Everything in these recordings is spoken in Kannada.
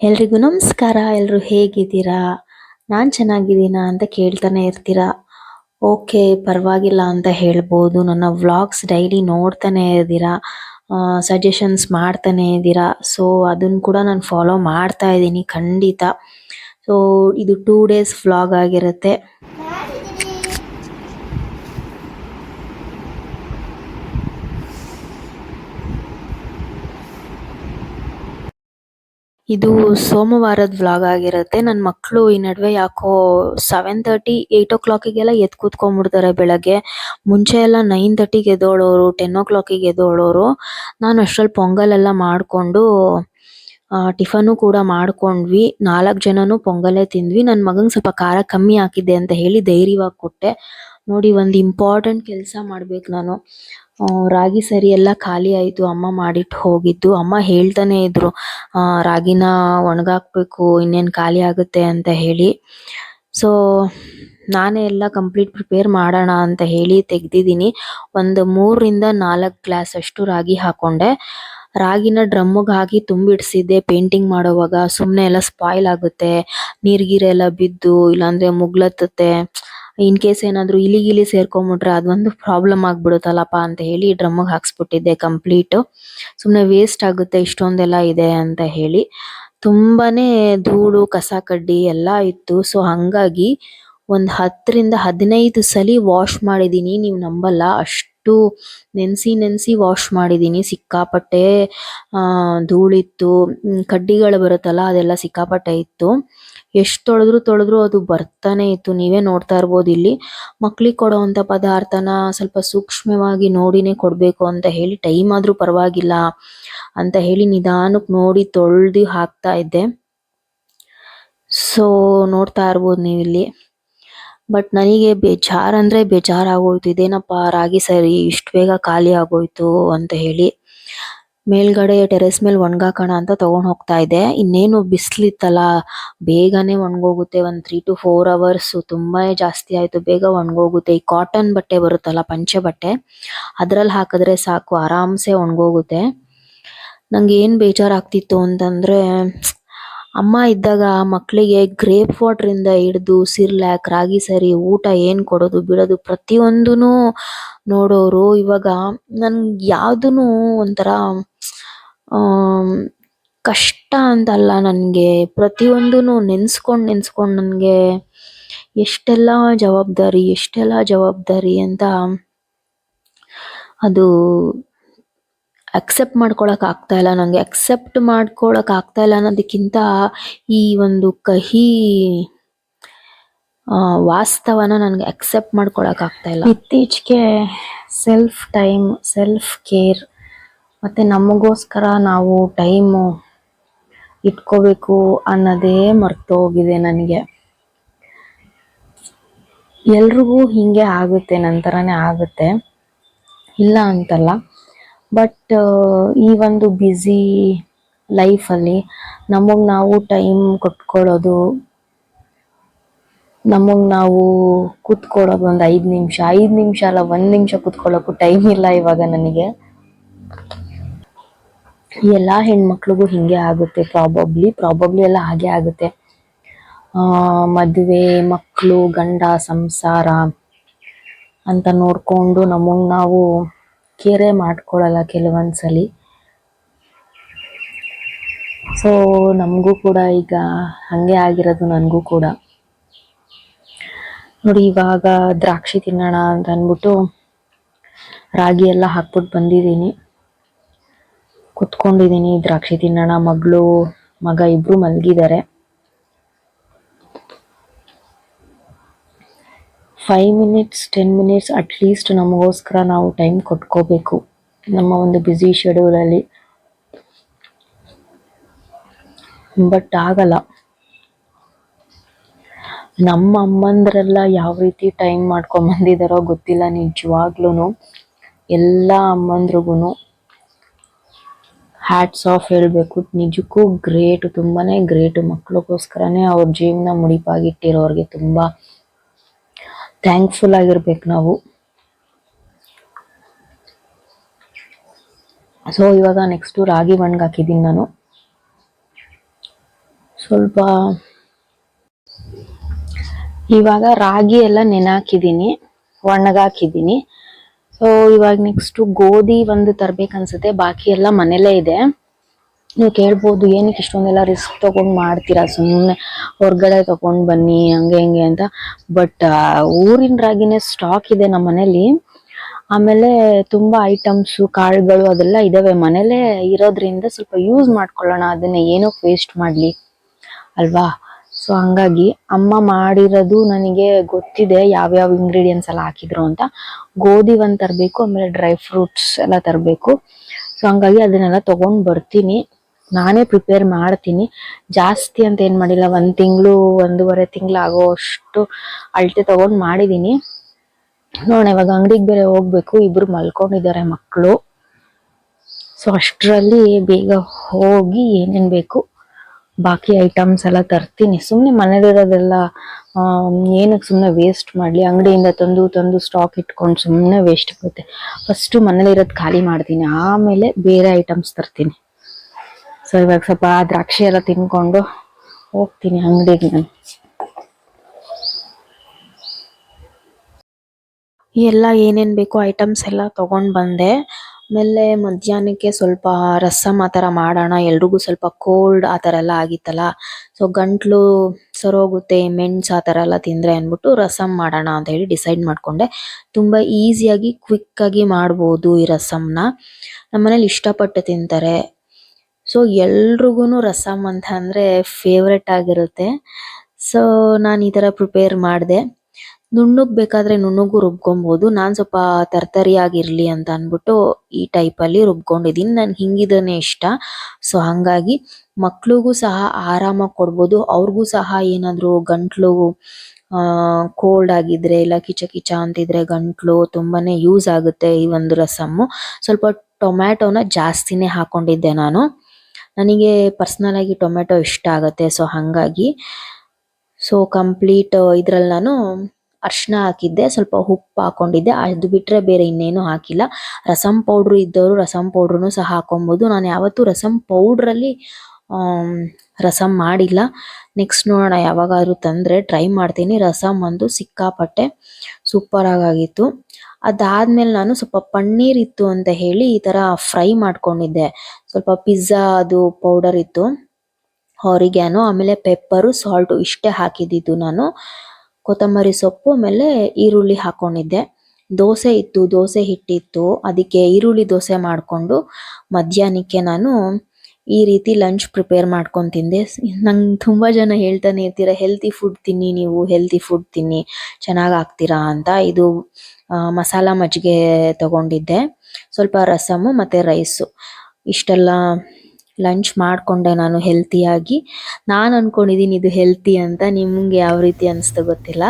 ಎಲ್ರಿಗೂ ನಮಸ್ಕಾರ. ಎಲ್ಲರೂ ಹೇಗಿದ್ದೀರಾ? ನಾನು ಚೆನ್ನಾಗಿದ್ದೀನಾ ಅಂತ ಕೇಳ್ತಾನೆ ಇರ್ತೀರಾ? ಓಕೆ, ಪರವಾಗಿಲ್ಲ ಅಂತ ಹೇಳ್ಬೋದು. ನನ್ನ ವ್ಲಾಗ್ಸ್ ಡೈಲಿ ನೋಡ್ತಾನೆ ಇದ್ದೀರಾ? ಸಜೆಷನ್ಸ್ ಮಾಡ್ತಾನೆ ಇದ್ದೀರಾ? ಸೊ ಅದನ್ನು ಕೂಡ ನಾನು ಫಾಲೋ ಮಾಡ್ತಾ ಇದ್ದೀನಿ ಖಂಡಿತ. ಸೊ ಇದು ಟೂ ಡೇಸ್ ವ್ಲಾಗ್ ಆಗಿರುತ್ತೆ. ಇದು ಸೋಮವಾರದ ವ್ಲಾಗ್ ಆಗಿರುತ್ತೆ. ನನ್ನ ಮಕ್ಕಳು ಈ ನಡುವೆ ಯಾಕೋ ಸೆವೆನ್ ತರ್ಟಿ ಏಯ್ಟ್ ಓ ಕ್ಲಾಕಿಗೆಲ್ಲ ಎದ್ದು ಕೂತ್ಕೊಂಡ್ಬಿಡ್ತಾರೆ ಬೆಳಗ್ಗೆ. ಮುಂಚೆ ಎಲ್ಲ ನೈನ್ ತರ್ಟಿಗೆ ಎದ್ದೋಳೋರು ಟೆನ್ ಓ ಕ್ಲಾಕಿಗೆ ಎದ್ದೋಳೋರು. ನಾನು ಅಷ್ಟ್ರಲ್ಲಿ ಪೊಂಗಲ್ ಎಲ್ಲ ಮಾಡ್ಕೊಂಡು ಟಿಫನ್ ಕೂಡ ಮಾಡ್ಕೊಂಡ್ವಿ. ನಾಲ್ಕು ಜನನು ಪೊಂಗಲೇ ತಿಂದ್ವಿ. ನನ್ನ ಮಗಂಗೆ ಸ್ವಲ್ಪ ಖಾರ ಕಮ್ಮಿ ಹಾಕಿದ್ದೆ ಅಂತ ಹೇಳಿ ಧೈರ್ಯವಾಗಿ ಕೊಟ್ಟೆ. ನೋಡಿ ಒಂದು ಇಂಪಾರ್ಟೆಂಟ್ ಕೆಲಸ ಮಾಡ್ಬೇಕು ನಾನು. ರಾಗಿ ಸರಿ ಎಲ್ಲ ಖಾಲಿ ಆಯಿತು, ಅಮ್ಮ ಮಾಡಿಟ್ಟು ಹೋಗಿದ್ದು. ಅಮ್ಮ ಹೇಳ್ತಾನೆ ಇದ್ರು ರಾಗಿನ ಒಣಗಾಕ್ಬೇಕು, ಇನ್ನೇನು ಖಾಲಿ ಆಗುತ್ತೆ ಅಂತ ಹೇಳಿ. ಸೊ ನಾನೇ ಎಲ್ಲ ಕಂಪ್ಲೀಟ್ ಪ್ರಿಪೇರ್ ಮಾಡೋಣ ಅಂತ ಹೇಳಿ ತೆಗ್ದಿದ್ದೀನಿ. ಒಂದು ಮೂರರಿಂದ ನಾಲ್ಕು ಗ್ಲಾಸ್ ಅಷ್ಟು ರಾಗಿ ಹಾಕೊಂಡೆ. ರಾಗಿನ ಡ್ರಮ್ಮಿಗೆ ಹಾಕಿ ತುಂಬಿಡಿಸಿದ್ದೆ ಪೇಂಟಿಂಗ್ ಮಾಡೋವಾಗ. ಸುಮ್ಮನೆ ಎಲ್ಲ ಸ್ಪಾಯ್ಲ್ ಆಗುತ್ತೆ. ನೀರ್ ಗೀರ್ ಎಲ್ಲ ಬಿದ್ದು, ಇಲ್ಲಾಂದರೆ ಮುಗ್ಲತ್ತತ್ತೆ. ಇನ್ ಕೇಸ್ ಏನಾದ್ರು ಇಲಿ ಗಿಲಿ ಸೇರ್ಕೊಂಡ್ಬಿಟ್ರೆ ಅದೊಂದು ಪ್ರಾಬ್ಲಮ್ ಆಗ್ಬಿಡುತ್ತಲ್ಲಪ್ಪ ಅಂತ ಹೇಳಿ ಡ್ರಮ್ಮಿಗೆ ಹಾಕ್ಸ್ಬಿಟ್ಟಿದ್ದೆ ಕಂಪ್ಲೀಟ್ ಸುಮ್ಮನೆ ವೇಸ್ಟ್ ಆಗುತ್ತೆ, ಇಷ್ಟೊಂದೆಲ್ಲ ಇದೆ ಅಂತ ಹೇಳಿ. ತುಂಬಾನೇ ಧೂಳು, ಕಸ ಕಡ್ಡಿ ಎಲ್ಲ ಇತ್ತು. ಸೊ ಹಂಗಾಗಿ ಒಂದ್ ಹತ್ತರಿಂದ ಹದಿನೈದು ಸಲಿ ವಾಶ್ ಮಾಡಿದೀನಿ. ನೀವು ನಂಬಲ್ಲ, ಅಷ್ಟು ನೆನ್ಸಿ ನೆನ್ಸಿ ವಾಶ್ ಮಾಡಿದೀನಿ. ಸಿಕ್ಕಾಪಟ್ಟೆ ಧೂಳಿತ್ತು. ಕಡ್ಡಿಗಳು ಬರುತ್ತಲ್ಲ, ಅದೆಲ್ಲ ಸಿಕ್ಕಾಪಟ್ಟೆ ಇತ್ತು. ಎಷ್ಟ್ ತೊಳೆದ್ರು ತೊಳೆದ್ರು ಅದು ಬರ್ತಾನೆ ಇತ್ತು. ನೀವೇ ನೋಡ್ತಾ ಇರ್ಬೋದು ಇಲ್ಲಿ. ಮಕ್ಳಿಗೆ ಕೊಡುವಂತ ಪದಾರ್ಥನ ಸ್ವಲ್ಪ ಸೂಕ್ಷ್ಮವಾಗಿ ನೋಡಿನೇ ಕೊಡಬೇಕು ಅಂತ ಹೇಳಿ ಟೈಮ್ ಆದ್ರೂ ಪರವಾಗಿಲ್ಲ ಅಂತ ಹೇಳಿ ನಿಧಾನಕ್ಕೆ ನೋಡಿ ತೊಳೆದು ಹಾಕ್ತಾ ಇದ್ದೆ. ಸೊ ನೋಡ್ತಾ ಇರ್ಬೋದು ನೀವಿಲ್ಲಿ ಬಟ್ ನನಗೆ ಬೇಜಾರ್ ಅಂದ್ರೆ ಬೇಜಾರ್ ಆಗೋಯ್ತು ಇದೇನಪ್ಪ ರಾಗಿ ಸರಿ ಇಷ್ಟು ಬೇಗ ಖಾಲಿ ಆಗೋಯ್ತು ಅಂತ ಹೇಳಿ. ಮೇಲ್ಗಡೆ ಟೆರೆಸ್ ಮೇಲೆ ಒಣಗಾಕೋಣ ಅಂತ ತಗೊಂಡ್ ಹೋಗ್ತಾ ಇದ್ದೆ ಇನ್ನೇನು ಬಿಸ್ಲಿತ್ತಲ್ಲ, ಬೇಗನೆ ಒಣಗೋಗುತ್ತೆ. ಒಂದ್ ತ್ರೀ ಟು ಫೋರ್ ಅವರ್ಸ್ ತುಂಬಾ ಜಾಸ್ತಿ ಆಯ್ತು, ಬೇಗ ಒಣಗೋಗುತ್ತೆ. ಈ ಕಾಟನ್ ಬಟ್ಟೆ ಬರುತ್ತಲ್ಲ, ಪಂಚೆ ಬಟ್ಟೆ, ಅದ್ರಲ್ಲಿ ಹಾಕಿದ್ರೆ ಸಾಕು, ಆರಾಮ್ಸೆ ಒಣಗೋಗುತ್ತೆ. ನಂಗೆ ಏನ್ ಬೇಜಾರಾಗ್ತಿತ್ತು ಅಂತಂದ್ರೆ, ಅಮ್ಮ ಇದ್ದಾಗ ಮಕ್ಕಳಿಗೆ ಗ್ರೇಪ್ ವಾಟರ್ ಇಂದ ಹಿಡ್ದು ಸಿರ್ಲ್ಯಾಕ್ ರಾಗಿ ಸರಿ, ಊಟ ಏನು ಕೊಡೋದು, ಬಿಡೋದು ಪ್ರತಿಯೊಂದೂ ನೋಡೋರು ಇವಾಗ ನನ್ಗೆ ಯಾವುದೂ ಒಂಥರ ಕಷ್ಟ ಅಂತಲ್ಲ ನನಗೆ. ಪ್ರತಿಯೊಂದೂ ನೆನೆಸ್ಕೊಂಡು ನೆನೆಸ್ಕೊಂಡು ನನಗೆ ಎಷ್ಟೆಲ್ಲ ಜವಾಬ್ದಾರಿ ಎಷ್ಟೆಲ್ಲ ಜವಾಬ್ದಾರಿ ಅಂತ ಅದು ಅಕ್ಸೆಪ್ಟ್ ಮಾಡ್ಕೊಳಕ್ ಆಗ್ತಾ ಇಲ್ಲ ನನಗೆ ಅಕ್ಸೆಪ್ಟ್ ಮಾಡ್ಕೊಳಕ್ ಆಗ್ತಾ ಇಲ್ಲ ಅನ್ನೋದಕ್ಕಿಂತ ಈ ಒಂದು ಕಹಿ ವಾಸ್ತವನ ನನಗೆ ಅಕ್ಸೆಪ್ಟ್ ಮಾಡ್ಕೊಳಕ್ ಆಗ್ತಾ ಇಲ್ಲ. ಇತ್ತೀಚೆಗೆ ಸೆಲ್ಫ್ ಟೈಮ್ ಸೆಲ್ಫ್ ಕೇರ್ ಮತ್ತೆ ನಮಗೋಸ್ಕರ ನಾವು ಟೈಮು ಇಟ್ಕೋಬೇಕು ಅನ್ನೋದೇ ಮರ್ತೋಗಿದೆ ನನಗೆ. ಎಲ್ರಿಗೂ ಹೀಗೆ ಆಗುತ್ತೆ ನಂತರನೇ ಆಗುತ್ತೆ. ಇಲ್ಲ ಅಂತಲ್ಲ. ಬಟ್ ಈ ಒಂದು ಬ್ಯುಸಿ ಲೈಫಲ್ಲಿ ನಮಗೆ ನಾವು ಟೈಮ್ ಕೊಟ್ಕೊಳ್ಳೋದು, ನಮಗೆ ನಾವು ಕೂತ್ಕೊಳ್ಳೋದು ಒಂದು ಐದು ನಿಮಿಷ ಐದು ನಿಮಿಷ ಅಲ್ಲ, ಒಂದು ನಿಮಿಷ ಕೂತ್ಕೊಳ್ಳೋಕ್ಕೂ ಟೈಮ್ ಇಲ್ಲ ಇವಾಗ ನನಗೆ. ಎಲ್ಲ ಹೆಣ್ಮಕ್ಳಿಗೂ ಹಿಂಗೆ ಆಗುತ್ತೆ ಪ್ರಾಬಬ್ಲಿ ಪ್ರಾಬಬ್ಲಿ ಎಲ್ಲ ಹಾಗೆ ಆಗುತ್ತೆ. ಮದುವೆ ಮಕ್ಕಳು ಗಂಡ, ಸಂಸಾರ ಅಂತ ನೋಡ್ಕೊಂಡು ನಮಗ್ ನಾವು ಕೇರೆ ಮಾಡ್ಕೊಳಲ್ಲ ಕೆಲವೊಂದ್ಸಲಿ. ಸೊ ನಮಗೂ ಕೂಡ ಈಗ ಹಂಗೆ ಆಗಿರೋದು ನನಗೂ ಕೂಡ. ನೋಡಿ, ಇವಾಗ ದ್ರಾಕ್ಷಿ ತಿನ್ನೋಣ ಅಂತ ಅಂದ್ಬಿಟ್ಟು ರಾಗಿ ಎಲ್ಲ ಹಾಕ್ಬಿಟ್ಟು ಬಂದಿದ್ದೀನಿ. ಕುತ್ಕೊಂಡಿದ್ದೀನಿ ದ್ರಾಕ್ಷಿ ತಿನ್ನೋಣ, ಮಗಳು, ಮಗ ಇಬ್ರು ಮಲಗಿದ್ದಾರೆ five minutes ten minutes at least ನಮಗೋಸ್ಕರ ನಾವು ಟೈಮ್ ಕೊಟ್ಕೋಬೇಕು. ನಮ್ಮ ಒಂದು ಬ್ಯುಸಿ ಶೆಡ್ಯೂಲಲ್ಲಿ ಬಟ್ ಆಗಲ್ಲ. ನಮ್ಮ ಅಮ್ಮಂದ್ರೆಲ್ಲ ಯಾವ ರೀತಿ ಟೈಮ್ ಮಾಡ್ಕೊಂಡ್ ಬಂದಿದಾರೋ ಗೊತ್ತಿಲ್ಲ ನಿಜವಾಗ್ಲೂ ಎಲ್ಲ ಅಮ್ಮಂದ್ರಿಗೂ ಹ್ಯಾಟ್ಸ್ ಆಫ್ ಹೇಳಬೇಕು. ನಿಜಕ್ಕೂ ಗ್ರೇಟ್ ತುಂಬಾನೇ ಗ್ರೇಟ್ ಮಕ್ಕಳಿಗೋಸ್ಕರನೇ ಅವ್ರ ಜೀವನ ಮುಡಿಪಾಗಿಟ್ಟಿರೋರಿಗೆ ತುಂಬ ಥ್ಯಾಂಕ್ಫುಲ್ ಆಗಿರ್ಬೇಕು ನಾವು. ಸೊ ಇವಾಗ ನೆಕ್ಸ್ಟು ರಾಗಿ ಮಣ್ಗೆ ಹಾಕಿದ್ದೀನಿ ನಾನು. ಸ್ವಲ್ಪ ಇವಾಗ ರಾಗಿ ಎಲ್ಲ ನೆನಾಕಿದ್ದೀನಿ ಒಣಗಾಕಿದ್ದೀನಿ ಸೊ ಇವಾಗ ನೆಕ್ಸ್ಟ್ ಗೋಧಿ ಒಂದು ತರಬೇಕನ್ಸುತ್ತೆ ಬಾಕಿ ಎಲ್ಲ ಮನೇಲೇ ಇದೆ. ನೀವು ಕೇಳ್ಬೋದು, ಏನಕ್ಕೆ ಇಷ್ಟೊಂದೆಲ್ಲ ರಿಸ್ಕ್ ತೊಗೊಂಡು ಮಾಡ್ತೀರಾ? ಸುಮ್ಮನೆ ಹೊರಗಡೆ ತೊಗೊಂಡು ಬನ್ನಿ, ಹಂಗೆ ಹಿಂಗೆ ಅಂತ. ಬಟ್ ಊರಿನ ರಾಗಿನೇ ಸ್ಟಾಕ್ ಇದೆ ನಮ್ಮ ಮನೇಲಿ. ಆಮೇಲೆ ತುಂಬ ಐಟಮ್ಸು ಕಾಳುಗಳು ಅದೆಲ್ಲ ಇದ್ದಾವೆ ಮನೇಲೇ ಇರೋದ್ರಿಂದ ಸ್ವಲ್ಪ ಯೂಸ್ ಮಾಡ್ಕೊಳ್ಳೋಣ. ಅದನ್ನ ಏನೋ ವೇಸ್ಟ್ ಮಾಡ್ಲಿ? ಅಲ್ವಾ? ಸೊ ಹಂಗಾಗಿ ಅಮ್ಮ ಮಾಡಿರೋದು ನನಗೆ ಗೊತ್ತಿದೆ ಯಾವ್ಯಾವ ಇಂಗ್ರೀಡಿಯೆಂಟ್ಸ್ ಎಲ್ಲ ಹಾಕಿದ್ರು ಅಂತ. ಗೋಧಿ ಒಂದು ತರಬೇಕು, ಆಮೇಲೆ ಡ್ರೈ ಫ್ರೂಟ್ಸ್ ಎಲ್ಲ ತರಬೇಕು. ಸೊ ಹಂಗಾಗಿ ಅದನ್ನೆಲ್ಲ ತಗೊಂಡ್ ಬರ್ತೀನಿ. ನಾನೇ ಪ್ರಿಪೇರ್ ಮಾಡ್ತೀನಿ. ಜಾಸ್ತಿ ಅಂತ ಏನ್ ಮಾಡಿಲ್ಲ, ಒಂದ್ ತಿಂಗಳು, ಒಂದೂವರೆ ತಿಂಗಳು ಆಗೋಷ್ಟು ಅಳತೆ ತಗೊಂಡ್ ಮಾಡಿದೀನಿ. ನೋಡೋಣ, ಇವಾಗ ಅಂಗಡಿಗೆ ಬೇರೆ ಹೋಗ್ಬೇಕು, ಇಬ್ರು ಮಲ್ಕೊಂಡಿದ್ದಾರೆ ಮಕ್ಕಳು. ಸೊ ಅಷ್ಟರಲ್ಲಿ ಬೇಗ ಹೋಗಿ ಏನೇನು ಬೇಕು ಬಾಕಿ ಐಟಮ್ಸ್ ಎಲ್ಲ ತರ್ತೀನಿ. ಸುಮ್ಮನೆ ಮನೇಲಿರೋದೆಲ್ಲ ಏನಕ್ಕೆ ಸುಮ್ಮನೆ ವೇಸ್ಟ್ ಮಾಡಲಿ? ಅಂಗಡಿಯಿಂದ ತಂದು ತಂದು ಸ್ಟಾಕ್ ಇಟ್ಕೊಂಡು ಸುಮ್ಮನೆ ವೇಸ್ಟ್ ಆಗುತ್ತೆ ಫಸ್ಟು ಮನೇಲಿರೋದು ಖಾಲಿ ಮಾಡ್ತೀನಿ. ಆಮೇಲೆ ಬೇರೆ ಐಟಮ್ಸ್ ತರ್ತೀನಿ. ಸೊ ಇವಾಗ ಸ್ವಲ್ಪ ದ್ರಾಕ್ಷಿ ಎಲ್ಲ ತಿನ್ಕೊಂಡು ಹೋಗ್ತೀನಿ ಅಂಗಡಿಗೆ ನಾನು. ಎಲ್ಲ ಏನೇನು ಬೇಕೋ ಐಟಮ್ಸ್ ಎಲ್ಲ ತಗೊಂಡ್ ಬಂದೆ. ಆಮೇಲೆ ಮಧ್ಯಾಹ್ನಕ್ಕೆ ಸ್ವಲ್ಪ ರಸಂ ಆ ಥರ ಮಾಡೋಣ, ಎಲ್ರಿಗೂ ಸ್ವಲ್ಪ ಕೋಲ್ಡ್ ಆ ಥರ ಎಲ್ಲ ಆಗಿತ್ತಲ್ಲ. ಸೊ ಗಂಟ್ಲು ಸರೋಗುತ್ತೆ ಮೆಣ್ಸು ಆ ಥರ ಎಲ್ಲ ತಿಂದ್ರೆ ಅಂದ್ಬಿಟ್ಟು ರಸಂ ಮಾಡೋಣ ಅಂತ ಹೇಳಿ ಡಿಸೈಡ್ ಮಾಡ್ಕೊಂಡೆ. ತುಂಬಾ ಈಸಿಯಾಗಿ ಆಗಿ ಮಾಡ್ಬೋದು ಈ ರಸಂನ ನಮ್ಮನೇಲಿ ಇಷ್ಟಪಟ್ಟು ತಿಂತಾರೆ. ಸೊ ಎಲ್ರಿಗೂ ರಸಂ ಅಂತ ಅಂದ್ರೆ ಫೇವ್ರೆಟ್ ಆಗಿರುತ್ತೆ. ಸೊ ನಾನು ಈ ತರ ಪ್ರಿಪೇರ್ ಮಾಡಿದೆ. ನುಣ್ಣಗ್ ಬೇಕಾದ್ರೆ ನುಣ್ಣಗೂ ರುಬ್ಕೊಬಹುದು ನಾನ್ ಸ್ವಲ್ಪ ತರ್ತರಿಯಾಗಿರ್ಲಿ ಅಂತ ಅನ್ಬಿಟ್ಟು ಈ ಟೈಪ್ ಅಲ್ಲಿ ರುಬ್ಕೊಂಡಿದೀನಿ. ನನ್ಗೆ ಹಿಂಗಿದನೆ ಇಷ್ಟ. ಸೊ ಹಂಗಾಗಿ ಮಕ್ಳಿಗೂ ಸಹ ಆರಾಮಾಗಿ ಕೊಡ್ಬೋದು. ಅವ್ರಿಗೂ ಸಹ ಏನಾದ್ರು ಗಂಟ್ಲು ಕೋಲ್ಡ್ ಆಗಿದ್ರೆ ಇಲ್ಲ ಕಿಚ ಕಿಚ ಅಂತಿದ್ರೆ ಗಂಟ್ಲು ತುಂಬಾನೇ ಯೂಸ್ ಆಗುತ್ತೆ ಈ ಒಂದು ರಸಮ್ಮು. ಸ್ವಲ್ಪ ಟೊಮ್ಯಾಟೋನ ಜಾಸ್ತಿನೇ ಹಾಕೊಂಡಿದ್ದೆ ನಾನು. ನನಗೆ ಪರ್ಸನಲ್ ಆಗಿ ಟೊಮೆಟೊ ಇಷ್ಟ ಆಗುತ್ತೆ. ಸೊ ಹಂಗಾಗಿ ಸೊ ಕಂಪ್ಲೀಟ್ ಇದ್ರಲ್ಲಿ ನಾನು ಅರ್ಶನ ಹಾಕಿದ್ದೆ, ಸ್ವಲ್ಪ ಉಪ್ಪು ಹಾಕೊಂಡಿದ್ದೆ. ಅದು ಬಿಟ್ಟರೆ ಬೇರೆ ಇನ್ನೇನು ಹಾಕಿಲ್ಲ. ರಸಂ ಪೌಡ್ರ್ ಇದ್ದವರು ರಸಂ ಪೌಡ್ರೂ ಸಹ ಹಾಕೊಬೋದು. ನಾನು ಯಾವತ್ತೂ ರಸಂ ಪೌಡ್ರಲ್ಲಿ ರಸಂ ಮಾಡಿಲ್ಲ. ನೆಕ್ಸ್ಟ್ ನೋಡೋಣ, ಯಾವಾಗಾದರೂ ತಂದರೆ ಟ್ರೈ ಮಾಡ್ತೀನಿ. ರಸಂ ಒಂದು ಸಿಕ್ಕಾಪಟ್ಟೆ ಸೂಪರಾಗಾಗಿತ್ತು ಅದಾದ್ಮೇಲೆ ನಾನು ಸ್ವಲ್ಪ ಪನ್ನೀರ್ ಇತ್ತು ಅಂತ ಹೇಳಿ ಈ ಥರ ಫ್ರೈ ಮಾಡ್ಕೊಂಡಿದ್ದೆ. ಸ್ವಲ್ಪ ಪಿಜ್ಜಾ ಅದು ಪೌಡರ್ ಇತ್ತು ಅವರಿಗೇನು ಆಮೇಲೆ ಪೆಪ್ಪರು ಸಾಲ್ಟು ಇಷ್ಟೇ ಹಾಕಿದ್ದಿದ್ದು ನಾನು. ಕೊತ್ತಂಬರಿ ಸೊಪ್ಪು, ಆಮೇಲೆ ಈರುಳ್ಳಿ ಹಾಕೊಂಡಿದ್ದೆ. ದೋಸೆ ಇತ್ತು, ದೋಸೆ ಹಿಟ್ಟಿತ್ತು. ಅದಕ್ಕೆ ಈರುಳ್ಳಿ ದೋಸೆ ಮಾಡಿಕೊಂಡು ಮಧ್ಯಾಹ್ನಕ್ಕೆ ನಾನು ಈ ರೀತಿ ಲಂಚ್ ಪ್ರಿಪೇರ್ ಮಾಡ್ಕೊಂಡು ತಿಂದೆ. ನಂಗೆ ತುಂಬ ಜನ ಹೇಳ್ತಾನೆ ಇರ್ತೀರಾ ಹೆಲ್ತಿ ಫುಡ್ ತಿನ್ನಿ ನೀವು ಹೆಲ್ತಿ ಫುಡ್ ತಿನ್ನಿ. ಚೆನ್ನಾಗಿ ಆಗ್ತೀರಾ? ಅಂತ ಇದು ಮಸಾಲ ಮಜ್ಜಿಗೆ ತಗೊಂಡಿದ್ದೆ. ಸ್ವಲ್ಪ ರಸಮು ಮತ್ತು ರೈಸು ಇಷ್ಟೆಲ್ಲ ಲಂಚ್ ಮಾಡ್ಕೊಂಡೆ ನಾನು ಹೆಲ್ತಿಯಾಗಿ ನಾನು ಅನ್ಕೊಂಡಿದ್ದೀನಿ ಇದು ಹೆಲ್ತಿ ಅಂತ ನಿಮಗೆ ಯಾವ ರೀತಿ ಅನ್ನಿಸ್ತೋ ಗೊತ್ತಿಲ್ಲ.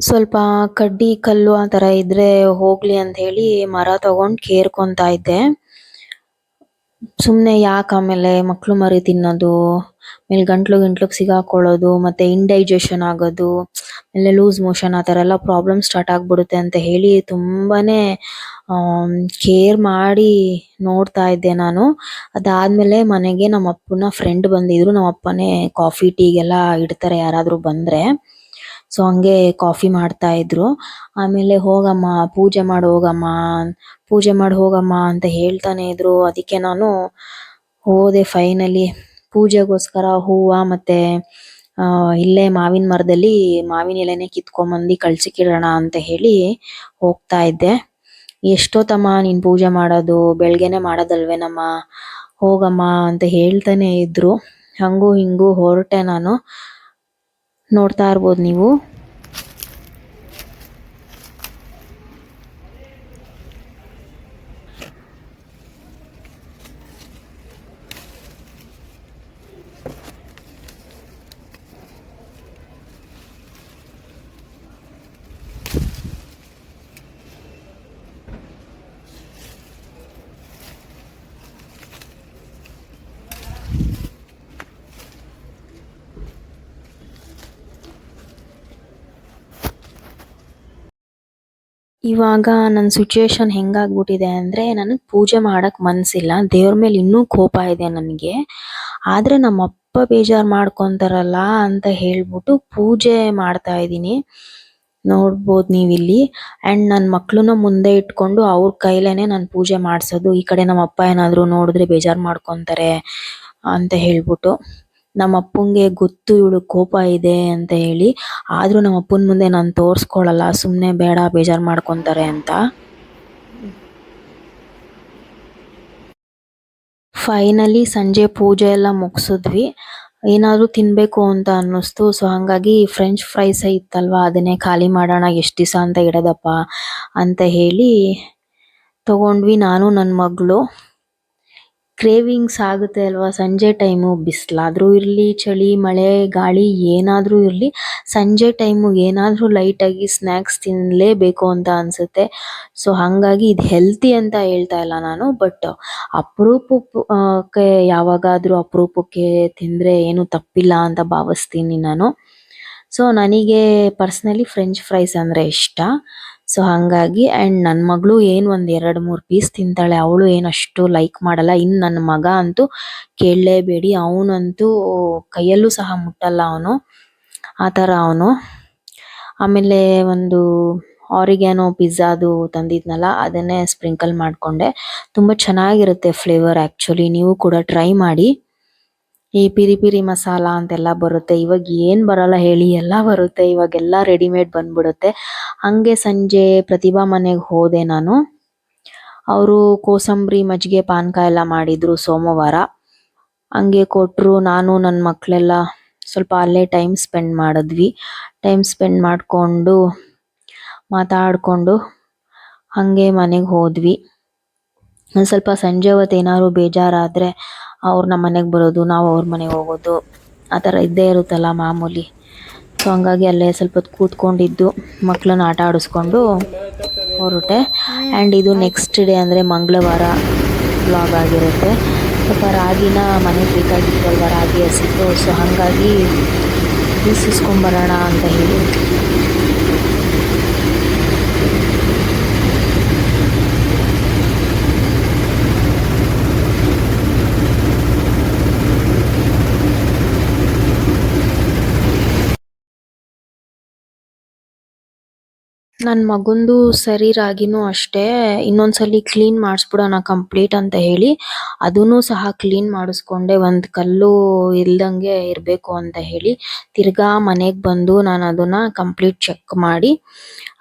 ಸ್ವಲ್ಪ ಕಡ್ಡಿ ಕಲ್ಲು ಆ ತರ ಇದ್ರೆ ಹೋಗ್ಲಿ ಅಂತ ಹೇಳಿ ಮರ ತಗೊಂಡ್ ಕೇರ್ಕೊಂತಾ ಇದ್ದೆ. ಸುಮ್ನೆ ಯಾಕೆ ಆಮೇಲೆ ಮಕ್ಳು ಮರಿ ತಿನ್ನೋದು, ಆಮೇಲೆ ಗಂಟ್ಲು ಗಿಂಟ್ಲು ಸಿಗಾಕೊಳ್ಳೋದು, ಮತ್ತೆ ಇಂಡೈಜೆಷನ್ ಆಗೋದು, ಆಮೇಲೆ ಲೂಸ್ ಮೋಷನ್ ಆ ತರ ಎಲ್ಲ ಪ್ರಾಬ್ಲಮ್ ಸ್ಟಾರ್ಟ್ ಆಗ್ಬಿಡುತ್ತೆ ಅಂತ ಹೇಳಿ ತುಂಬಾನೇ ಕೇರ್ ಮಾಡಿ ನೋಡ್ತಾ ಇದ್ದೆ ನಾನು. ಅದಾದ್ಮೇಲೆ ಮನೆಗೆ ನಮ್ಮ ಅಪ್ಪನ ಫ್ರೆಂಡ್ ಬಂದಿದ್ರು. ನಮ್ಮ ಅಪ್ಪನೇ ಕಾಫಿ ಟೀಗೆಲ್ಲ ಇಡ್ತಾರೆ ಯಾರಾದ್ರೂ ಬಂದ್ರೆ. ಸೊ ಹಂಗೆ ಕಾಫಿ ಮಾಡ್ತಾ ಇದ್ರು. ಆಮೇಲೆ ಹೋಗಮ್ಮ, ಪೂಜೆ ಮಾಡಿ ಹೋಗಮ್ಮ, ಪೂಜೆ ಮಾಡಿ ಹೋಗಮ್ಮ ಅಂತ ಹೇಳ್ತಾನೆ ಇದ್ರು. ಅದಕ್ಕೆ ನಾನು ಹೋದೆ ಫೈನಲಿ ಪೂಜೆಗೋಸ್ಕರ ಹೂವ ಮತ್ತೆ ಇಲ್ಲೇ ಮಾವಿನ ಮರದಲ್ಲಿ ಮಾವಿನ ಎಲೆನೆ ಕಿತ್ಕೊಂಬಂದು ಕಳ್ಸಿಕಿಡೋಣ ಅಂತ ಹೇಳಿ ಹೋಗ್ತಾ ಇದ್ದೆ. ಎಷ್ಟೊತ್ತಮ್ಮ ನೀನ್ ಪೂಜೆ ಮಾಡೋದು? ಬೆಳಗ್ಗೆನೆ ಮಾಡೋದಲ್ವೇನಮ್ಮ? ಹೋಗಮ್ಮ ಅಂತ ಹೇಳ್ತಾನೆ ಇದ್ರು. ಹಂಗೂ ಹಿಂಗೂ ಹೊರಟೆ ನಾನು. ನೋಡ್ತಾ ಇರ್ಬೋದು ನೀವು. ಇವಾಗ ನನ್ನ ಸಿಚುಯೇಷನ್ ಹೆಂಗಾಗ್ಬಿಟ್ಟಿದೆ ಅಂದ್ರೆ ನನಗೆ ಪೂಜೆ ಮಾಡಕ್ ಮನ್ಸಿಲ್ಲ. ದೇವ್ರ ಮೇಲೆ ಇನ್ನೂ ಕೋಪ ಇದೆ ನನಗೆ. ಆದ್ರೆ ನಮ್ಮ ಅಪ್ಪ ಬೇಜಾರು ಮಾಡ್ಕೊಂತಾರಲ್ಲ ಅಂತ ಹೇಳ್ಬಿಟ್ಟು ಪೂಜೆ ಮಾಡ್ತಾ ಇದ್ದೀನಿ. ನೋಡ್ಬೋದು ನೀವಿಲ್ಲಿ. ಇಲ್ಲಿ ಅಂಡ್ ನನ್ ಮಕ್ಳನ್ನ ಮುಂದೆ ಇಟ್ಕೊಂಡು ಅವ್ರ ಕೈಲೇನೆ ನಾನು ಪೂಜೆ ಮಾಡ್ಸೋದು. ಈ ಕಡೆ ನಮ್ಮ ಅಪ್ಪ ಏನಾದರೂ ನೋಡಿದ್ರೆ ಬೇಜಾರು ಮಾಡ್ಕೊಂತಾರೆ ಅಂತ ಹೇಳ್ಬಿಟ್ಟು. ನಮ್ಮ ಅಪ್ಪಂಗೆ ಗೊತ್ತು ಇವಳು ಕೋಪ ಇದೆ ಅಂತ ಹೇಳಿ. ಆದ್ರೂ ನಮ್ಮ ಅಪ್ಪನ ಮುಂದೆ ನಾನು ತೋರ್ಸ್ಕೊಳಲ್ಲ ಸುಮ್ಮನೆ ಬೇಡ, ಬೇಜಾರ್ ಮಾಡ್ಕೊಂತಾರೆ ಅಂತ. ಫೈನಲಿ ಸಂಜೆ ಪೂಜೆ ಎಲ್ಲ ಮುಗಿಸಿದ್ವಿ. ಏನಾದರೂ ತಿನ್ನಬೇಕು ಅಂತ ಅನ್ನಿಸ್ತು. ಸೊ ಹಾಗಾಗಿ ಫ್ರೆಂಚ್ ಫ್ರೈಸ್ ಇತ್ತಲ್ವಾ, ಅದನ್ನೇ ಖಾಲಿ ಮಾಡೋಣ, ಎಷ್ಟು ದಿವಸ ಅಂತ ಇಡೋದಪ್ಪ ಅಂತ ಹೇಳಿ ತಗೊಂಡ್ವಿ ನಾನು ನನ್ನ ಮಗಳು. ಕ್ರೇವಿಂಗ್ಸ್ ಆಗುತ್ತೆ ಅಲ್ವಾ? ಸಂಜೆ ಟೈಮು ಬಿಸ್ಲಾದ್ರು ಇರ್ಲಿ, ಚಳಿ, ಮಳೆ, ಗಾಳಿ ಏನಾದರೂ ಇರ್ಲಿ, ಸಂಜೆ ಟೈಮು ಏನಾದ್ರೂ ಲೈಟಾಗಿ ಸ್ನ್ಯಾಕ್ಸ್ ಸ್ನಾಕ್ಸ್ ತಿನ್ಲೇಬೇಕು ಅಂತ ಅನ್ಸುತ್ತೆ. ಸೊ ಹಾಗಾಗಿ ಇದು ಹೆಲ್ತಿ ಅಂತ ಹೇಳ್ತಾ ಇಲ್ಲ ನಾನು ಬಟ್ ಅಪರೂಪಕ್ಕೆ ಯಾವಾಗಾದರೂ ಅಪರೂಪಕ್ಕೆ ತಿಂದ್ರೆ ಏನು ತಪ್ಪಿಲ್ಲ ಅಂತ ಭಾವಿಸ್ತೀನಿ ನಾನು. ಸೊ ನನಗೆ ಪರ್ಸನಲಿ ಫ್ರೆಂಚ್ ಫ್ರೈಸ್ ಅಂದ್ರೆ ಇಷ್ಟ. ಸೊ ಹಂಗಾಗಿ ಅಂಡ್ ನನ್ನ ಮಗಳು ಏನು ಒಂದು ಎರಡು ಮೂರು ಪೀಸ್ ತಿಂತಾಳೆ, ಅವಳು ಏನು ಅಷ್ಟು ಲೈಕ್ ಮಾಡಲ್ಲ. ಇನ್ನು ನನ್ನ ಮಗ ಅಂತೂ ಕೇಳಲೇಬೇಡಿ. ಅವನಂತೂ ಕೈಯಲ್ಲೂ ಸಹ ಮುಟ್ಟಲ್ಲ ಅವನು. ಆ ಥರ ಅವನು. ಆಮೇಲೆ ಒಂದು ಆರಿಗ್ಯಾನೋ ಪಿಜ್ಜಾದು ತಂದಿದ್ನಲ್ಲ, ಅದನ್ನೇ ಸ್ಪ್ರಿಂಕಲ್ ಮಾಡಿಕೊಂಡೆ. ತುಂಬ ಚೆನ್ನಾಗಿರುತ್ತೆ ಫ್ಲೇವರ್ ಆ್ಯಕ್ಚುಲಿ ನೀವು ಕೂಡ ಟ್ರೈ ಮಾಡಿ. ಈ ಪಿರಿ ಪಿರಿ ಮಸಾಲ ಅಂತೆಲ್ಲ ಬರುತ್ತೆ. ಇವಾಗ ಏನು ಬರಲ್ಲ ಹೇಳಿ, ಎಲ್ಲ ಬರುತ್ತೆ. ಇವಾಗೆಲ್ಲ ರೆಡಿಮೇಡ್ ಬಂದ್ಬಿಡುತ್ತೆ. ಹಂಗೆ ಸಂಜೆ ಪ್ರತಿಭಾ ಮನೆಗೆ ಹೋದೆ ನಾನು. ಅವರು ಕೋಸಂಬರಿ, ಮಜ್ಜಿಗೆ ಪಾನಕ ಎಲ್ಲ ಮಾಡಿದ್ರು ಸೋಮವಾರ. ಹಂಗೆ ಕೊಟ್ಟರು ನಾನು ನನ್ನ ಮಕ್ಕಳೆಲ್ಲ ಸ್ವಲ್ಪ ಅಲ್ಲೇ ಟೈಮ್ ಸ್ಪೆಂಡ್ ಮಾಡಿದ್ವಿ. ಟೈಮ್ ಸ್ಪೆಂಡ್ ಮಾಡಿಕೊಂಡು ಮಾತಾಡಿಕೊಂಡು ಹಾಗೆ ಮನೆಗೆ ಹೋದ್ವಿ. ಒಂದು ಸ್ವಲ್ಪ ಸಂಜೆ ಹೊತ್ತು ಏನಾದ್ರು ಬೇಜಾರಾದ್ರೆ ಅವ್ರು ನಮ್ಮ ಮನೆಗೆ ಬರೋದು, ನಾವು ಅವ್ರ ಮನೆಗೆ ಹೋಗೋದು, ಆ ಥರ ಇದ್ದೇ ಇರುತ್ತಲ್ಲ ಮಾಮೂಲಿ. ಸೊ ಹಂಗಾಗಿ ಅಲ್ಲೇ ಸ್ವಲ್ಪ ಹೊತ್ತು ಕೂತ್ಕೊಂಡಿದ್ದು ಮಕ್ಕಳನ್ನ ಆಟ ಆಡಿಸ್ಕೊಂಡು ಹೊರಟೆ. ಆ್ಯಂಡ್ ಇದು ನೆಕ್ಸ್ಟ್ ಡೇ ಅಂದರೆ ಮಂಗಳವಾರ ಬ್ಲಾಗ್ ಆಗಿರುತ್ತೆ. ಸ್ವಲ್ಪ ರಾಗಿನ ಮನೆಗೆ ಬೇಕಾಗಿತ್ತು ಅಲ್ವ ರಾಗಿ ಹಸಿತ್ತು. ಸೊ ಹಾಗಾಗಿ ಬೀಸಿಸ್ಕೊಂಬರೋಣ ಅಂತ ಹೇಳಿ. ನನ್ ಮಗಂದು ಸರಿ ರಾಗಿನೂ ಅಷ್ಟೇ, ಇನ್ನೊಂದ್ಸಲಿ ಕ್ಲೀನ್ ಮಾಡಿಸ್ಬಿಡೋಣ ಕಂಪ್ಲೀಟ್ ಅಂತ ಹೇಳಿ ಅದನ್ನು ಸಹ ಕ್ಲೀನ್ ಮಾಡಿಸ್ಕೊಂಡೆ, ಒಂದು ಕಲ್ಲು ಇಲ್ದಂಗೆ ಇರಬೇಕು ಅಂತ ಹೇಳಿ, ತಿರ್ಗಾ ಮನೆಗೆ ಬಂದು ನಾನು ಅದನ್ನ ಕಂಪ್ಲೀಟ್ ಚೆಕ್ ಮಾಡಿ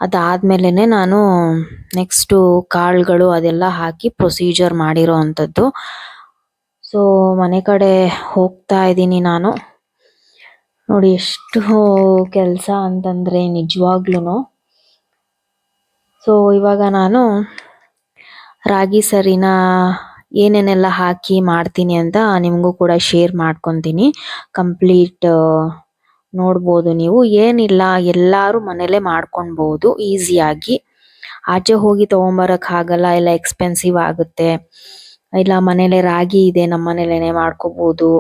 ಅದಾದ್ಮೇಲೆ ನಾನು ನೆಕ್ಸ್ಟು ಕಾಳುಗಳು ಅದೆಲ್ಲ ಹಾಕಿ ಪ್ರೊಸೀಜರ್ ಮಾಡಿರೋಂಥದ್ದು ಸೊ ಮನೆ ಕಡೆ ಹೋಗ್ತಾ ಇದ್ದೀನಿ ನಾನು. ನೋಡಿ, ಎಷ್ಟು ಕೆಲಸ ಅಂತಂದರೆ ನಿಜವಾಗ್ಲೂನು. ಸೊ ಇವಾಗ ನಾನು ರಾಗಿ ಸರಿನ ಏನೇನೆಲ್ಲ ಹಾಕಿ ಮಾಡ್ತೀನಿ ಅಂತ ನಿಮಗೂ ಕೂಡ ಶೇರ್ ಮಾಡ್ಕೊತೀನಿ. ಕಂಪ್ಲೀಟ್ ನೋಡ್ಬೋದು ನೀವು. ಏನಿಲ್ಲ, ಎಲ್ಲರೂ ಮನೇಲೆ ಮಾಡ್ಕೊಳ್ಬಹುದು ಈಸಿಯಾಗಿ ಆಚೆ ಹೋಗಿ ಆಗಲ್ಲ, ಎಲ್ಲ ಎಕ್ಸ್ಪೆನ್ಸಿವ್ ಆಗುತ್ತೆ. ಇಲ್ಲ, ಮನೇಲೆ ರಾಗಿ ಇದೆ ನಮ್ಮ ಮನೇಲೇನೆ ಮಾಡ್ಕೋಬೋದು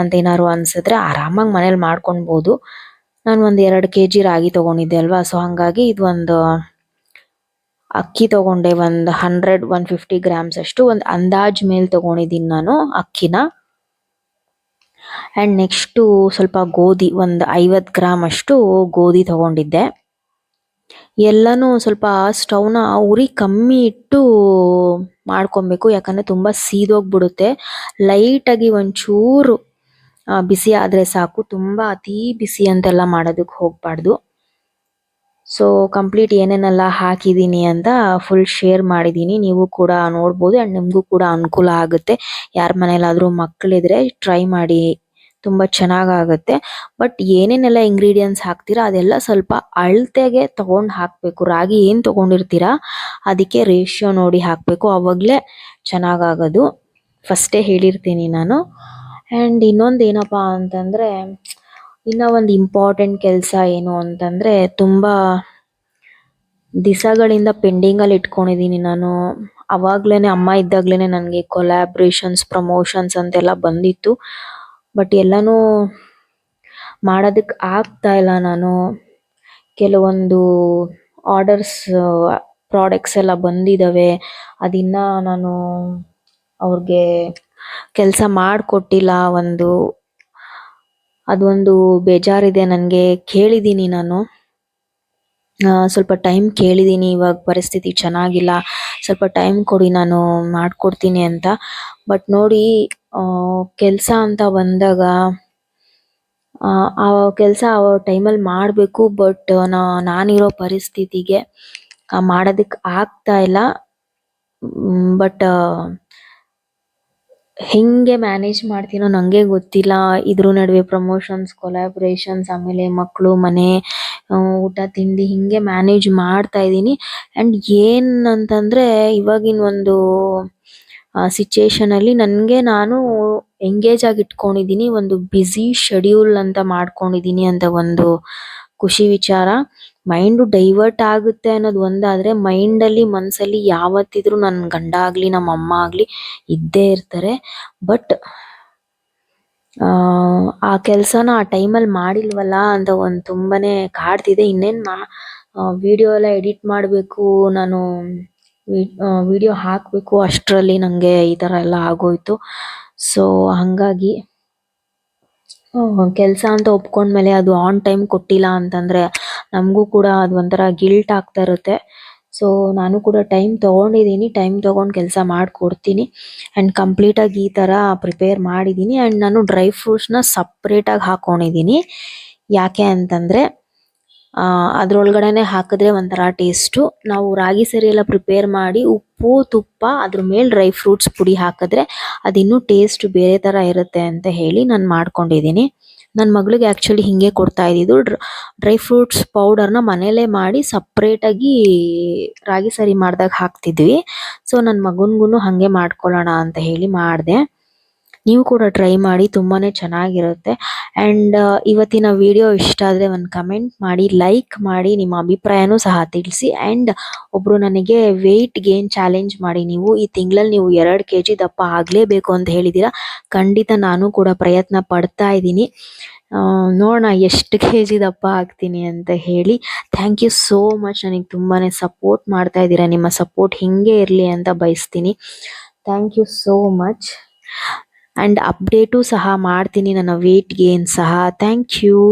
ಅಂತ ಏನಾದ್ರು ಅನ್ಸಿದ್ರೆ ಆರಾಮಾಗಿ ಮನೇಲಿ ಮಾಡ್ಕೊಳ್ಬೋದು ನಾನು ಒಂದು ಎರಡು ಕೆ ಕೆಜಿ ರಾಗಿ ತಗೊಂಡಿದ್ದೆ ಅಲ್ವಾ? ಸೊ ಹಂಗಾಗಿ ಒಂದು ಅಕ್ಕಿ ತಗೊಂಡೆ ಒಂದ್ ಹಂಡ್ರೆಡ್ ಒನ್ ಫಿಫ್ಟಿ ಗ್ರಾಮ್ಸ್ ಅಷ್ಟು. ಒಂದ್ ಅಂದಾಜ್ ಮೇಲೆ ತಗೊಂಡಿದ್ದೀನಿ ನಾನು ಅಕ್ಕಿನ. ಅಂಡ್ ನೆಕ್ಸ್ಟ್ ಸ್ವಲ್ಪ ಗೋಧಿ, ಒಂದು ಐವತ್ತು ಗ್ರಾಮ್ ಅಷ್ಟು ಗೋಧಿ ತಗೊಂಡಿದ್ದೆ. ಎಲ್ಲಾನು ಸ್ವಲ್ಪ ಸ್ಟೌನ ನ ಉರಿ ಕಮ್ಮಿ ಇಟ್ಟು ಮಾಡ್ಕೊಬೇಕು. ಯಾಕಂದ್ರೆ ತುಂಬಾ ಸೀದೋಗ್ಬಿಡುತ್ತೆ. ಲೈಟ್ ಆಗಿ ಒಂಚೂರು ಬಿಸಿ ಆದ್ರೆ ಸಾಕು. ತುಂಬಾ ಅತಿ ಬಿಸಿ ಅಂತೆಲ್ಲ ಮಾಡೋದಕ್ಕೆ ಹೋಗ್ಬಾರ್ದು. ಸೊ ಕಂಪ್ಲೀಟ್ ಏನೇನೆಲ್ಲ ಹಾಕಿದ್ದೀನಿ ಅಂತ ಫುಲ್ ಶೇರ್ ಮಾಡಿದ್ದೀನಿ. ನೀವು ಕೂಡ ನೋಡ್ಬೋದು ಆ್ಯಂಡ್ ನಿಮಗೂ ಕೂಡ ಅನುಕೂಲ ಆಗುತ್ತೆ. ಯಾರ ಮನೇಲಾದರೂ ಮಕ್ಕಳಿದ್ರೆ ಟ್ರೈ ಮಾಡಿ, ತುಂಬ ಚೆನ್ನಾಗಾಗುತ್ತೆ. ಬಟ್ ಏನೇನೆಲ್ಲ ಇಂಗ್ರೀಡಿಯೆಂಟ್ಸ್ ಹಾಕ್ತೀರಾ, ಅದೆಲ್ಲ ಸ್ವಲ್ಪ ಅಳತೆಗೆ ತೊಗೊಂಡು ಹಾಕಬೇಕು. ರಾಗಿ ಏನು ತಗೊಂಡಿರ್ತೀರಾ, ಅದಕ್ಕೆ ರೇಷಿಯೋ ನೋಡಿ ಹಾಕಬೇಕು. ಆವಾಗಲೇ ಚೆನ್ನಾಗಾಗೋದು. ಫಸ್ಟೇ ಹೇಳಿರ್ತೀನಿ ನಾನು. ಆ್ಯಂಡ್ ಇನ್ನೊಂದು ಏನಪ್ಪ ಅಂತಂದ್ರೆ ಇನ್ನ ಒಂದ್ ಇಂಪಾರ್ಟೆಂಟ್ ಕೆಲ್ಸ ಏನು ಅಂತಂದ್ರೆ ತುಂಬಾ ದಿಸಗಳಿಂದ ಪೆಂಡಿಂಗ್ ಅಲ್ಲಿ ಇಟ್ಕೊಂಡಿದೀನಿ ನಾನು. ಅವಾಗ್ಲೇನೆ ಅಮ್ಮ ಇದ್ದಾಗ್ಲೇನೆ ನನ್ಗೆ ಕೊಲಾಬ್ರೇಷನ್ಸ್ ಪ್ರಮೋಷನ್ಸ್ ಅಂತೆಲ್ಲ ಬಂದಿತ್ತು. ಬಟ್ ಎಲ್ಲಾನು ಮಾಡೋದಕ್ ಆಗ್ತಾ ಇಲ್ಲ ನಾನು. ಕೆಲವೊಂದು ಆರ್ಡರ್ಸ್ ಪ್ರಾಡಕ್ಟ್ಸ್ ಎಲ್ಲ ಬಂದಿದಾವೆ. ಅದಿನ್ನ ನಾನು ಅವ್ರಿಗೆ ಕೆಲಸ ಮಾಡಿಕೊಟ್ಟಿಲ್ಲ ಒಂದು ಅದೊಂದು ಬೇಜಾರಿದೆ, ನನಗೆ ಕೇಳಿದ್ದೀನಿ ನಾನು. ಸ್ವಲ್ಪ ಟೈಮ್ ಕೇಳಿದ್ದೀನಿ ಇವಾಗ ಪರಿಸ್ಥಿತಿ ಚೆನ್ನಾಗಿಲ್ಲ. ಸ್ವಲ್ಪ ಟೈಮ್ ಕೊಡಿ, ನಾನು ಮಾಡಿಕೊಡ್ತೀನಿ ಅಂತ. ಬಟ್ ನೋಡಿ ಕೆಲಸ ಅಂತ ಬಂದಾಗ, ಆ ಕೆಲಸ ಆ ಟೈಮಲ್ಲಿ ಮಾಡಬೇಕು ಬಟ್ ನಾನಿರೋ ಪರಿಸ್ಥಿತಿಗೆ ಮಾಡೋದಕ್ಕೆ ಆಗ್ತಾ ಇಲ್ಲ. ಬಟ್ ಹೆಂಗೆ ಮ್ಯಾನೇಜ್ ಮಾಡ್ತೀನೋ ನಂಗೆ ಗೊತ್ತಿಲ್ಲ. ಇದ್ರ ನಡುವೆ ಪ್ರಮೋಷನ್ಸ್ ಕೊಲಾಬ್ರೇಷನ್ಸ್ ಆಮೇಲೆ ಮಕ್ಕಳು ಮನೆ ಊಟ, ತಿಂಡಿ ಹಿಂಗೆ ಮ್ಯಾನೇಜ್ ಮಾಡ್ತಾ ಇದ್ದೀನಿ. ಅಂಡ್ ಏನ್ ಅಂತಂದ್ರೆ ಇವಾಗಿನ ಒಂದು ಸಿಚುಯೇಷನ್ ಅಲ್ಲಿ ನನ್ಗೆ ನಾನು ಎಂಗೇಜ್ ಆಗಿ ಇಟ್ಕೊಂಡಿದ್ದೀನಿ. ಒಂದು ಬ್ಯುಸಿ ಶೆಡ್ಯೂಲ್ ಅಂತ ಮಾಡ್ಕೊಂಡಿದ್ದೀನಿ ಅಂತ ಒಂದು ಖುಷಿ ವಿಚಾರ. ಮೈಂಡ್ ಡೈವರ್ಟ್ ಆಗುತ್ತೆ ಅನ್ನೋದು ಒಂದಾದ್ರೆ ಮೈಂಡ್ ಅಲ್ಲಿ, ಮನ್ಸಲ್ಲಿ ಯಾವತ್ತಿದ್ರು ನನ್ ಗಂಡ ಆಗ್ಲಿ ನಮ್ಮ ಅಮ್ಮ ಆಗ್ಲಿ ಇದ್ದೇ ಇರ್ತಾರೆ. ಬಟ್ ಆ ಕೆಲ್ಸನ ಆ ಟೈಮಲ್ಲಿ ಮಾಡಿಲ್ವಲ್ಲ ಅಂತ ಒಂದ್ ತುಂಬಾನೇ ಕಾಡ್ತಿದೆ. ಇನ್ನೇನ್ ಮಾ ವಿಡಿಯೋ ಎಲ್ಲ ಎಡಿಟ್ ಮಾಡ್ಬೇಕು, ನಾನು ವಿಡಿಯೋ ಹಾಕ್ಬೇಕು ಅಷ್ಟರಲ್ಲಿ ನಂಗೆ ಈ ತರ ಎಲ್ಲ ಆಗೋಯ್ತು. ಸೊ ಹಂಗಾಗಿ ಕೆಲಸ ಅಂತ ಒಪ್ಕೊಂಡ್ಮೇಲೆ ಅದು ಆನ್ ಟೈಮ್ ಕೊಟ್ಟಿಲ್ಲ ಅಂತಂದ್ರೆ ನಮಗೂ ಕೂಡ ಅದು ಒಂಥರ ಗಿಲ್ಟ್ ಆಗ್ತಾ ಇರುತ್ತೆ. ಸೊ ನಾನು ಕೂಡ ಟೈಮ್ ತಗೊಂಡಿದ್ದೀನಿ ಟೈಮ್ ತಗೊಂಡು ಕೆಲಸ ಮಾಡ್ಕೊಡ್ತೀನಿ. ಅಂಡ್ ಕಂಪ್ಲೀಟ್ ಆಗಿ ಈ ತರ ಪ್ರಿಪೇರ್ ಮಾಡಿದ್ದೀನಿ ಅಂಡ್ ನಾನು ಡ್ರೈ ಫ್ರೂಟ್ಸ್ನ ಸಪರೇಟ್ ಆಗಿ ಹಾಕೊಂಡಿದ್ದೀನಿ ಯಾಕೆ ಅಂತಂದ್ರೆ ಅದ್ರೊಳಗಡೆನೆ ಹಾಕಿದ್ರೆ ಒಂಥರ ಟೇಸ್ಟು ನಾವು ರಾಗಿ ಸರಿ ಎಲ್ಲ ಪ್ರಿಪೇರ್ ಮಾಡಿ ಉಪ್ಪು, ತುಪ್ಪ, ಅದ್ರ ಮೇಲೆ ಡ್ರೈ ಫ್ರೂಟ್ಸ್ ಪುಡಿ ಹಾಕಿದ್ರೆ ಅದಿನ್ನೂ ಟೇಸ್ಟ್ ಬೇರೆ ತರ ಇರುತ್ತೆ ಅಂತ ಹೇಳಿ ನಾನು ಮಾಡ್ಕೊಂಡಿದ್ದೀನಿ ನನ್ನ ಮಗಳಿಗೆ ಆ್ಯಕ್ಚುಲಿ ಹೀಗೆ ಕೊಡ್ತಾ ಇದ್ದಿದ್ದು. ಡ್ರೈ ಫ್ರೂಟ್ಸ್ ಪೌಡರ್ನ ಮನೇಲೇ ಮಾಡಿ ಸಪ್ರೇಟಾಗಿ ರಾಗಿ ಸರಿ ಮಾಡಿದಾಗ ಹಾಕ್ತಿದ್ವಿ. ಸೊ ನನ್ನ ಮಗನಿಗೂ ಹಾಗೆ ಮಾಡ್ಕೊಳ್ಳೋಣ ಅಂತ ಹೇಳಿ ಮಾಡಿದೆ. ನೀವು ಕೂಡ ಟ್ರೈ ಮಾಡಿ ತುಂಬಾನೇ ಚೆನ್ನಾಗಿರುತ್ತೆ. ಅಂಡ್ ಇವತ್ತಿನ ವಿಡಿಯೋ ಇಷ್ಟ ಆದ್ರೆ ಒಂದು ಕಮೆಂಟ್ ಮಾಡಿ ಲೈಕ್ ಮಾಡಿ, ನಿಮ್ಮ ಅಭಿಪ್ರಾಯನೂ ಸಹ ತಿಳಿಸಿ. ಅಂಡ್ ಒಬ್ರು ನನಗೆ ವೆಯ್ಟ್ ಗೇನ್ ಚಾಲೆಂಜ್ ಮಾಡಿ, ನೀವು ಈ ತಿಂಗಳಲ್ಲಿ ನೀವು ಎರಡು ಕೆ ಜಿ ದಪ್ಪ ಆಗಲೇಬೇಕು ಅಂತ ಹೇಳಿದ್ದೀರಾ ಖಂಡಿತ ನಾನು ಕೂಡ ಪ್ರಯತ್ನ ಪಡ್ತಾ ಇದ್ದೀನಿ. ನೋಡೋಣ ಎಷ್ಟು ಕೆ ಜಿ ದಪ್ಪ ಆಗ್ತೀನಿ ಅಂತ ಹೇಳಿ. ಥ್ಯಾಂಕ್ ಯು ಸೋ ಮಚ್ ನನಗೆ ತುಂಬಾನೇ ಸಪೋರ್ಟ್ ಮಾಡ್ತಾ ಇದ್ದೀರಾ. ನಿಮ್ಮ ಸಪೋರ್ಟ್ ಹಿಂಗೆ ಇರಲಿ ಅಂತ ಬಯಸ್ತೀನಿ. Thank you so much and update ಸಹ ಮಾಡ್ತೀನಿ ನನ್ನ ವೆಯ್ಟ್ ಗೇನ್ ಸಹ. Thank you.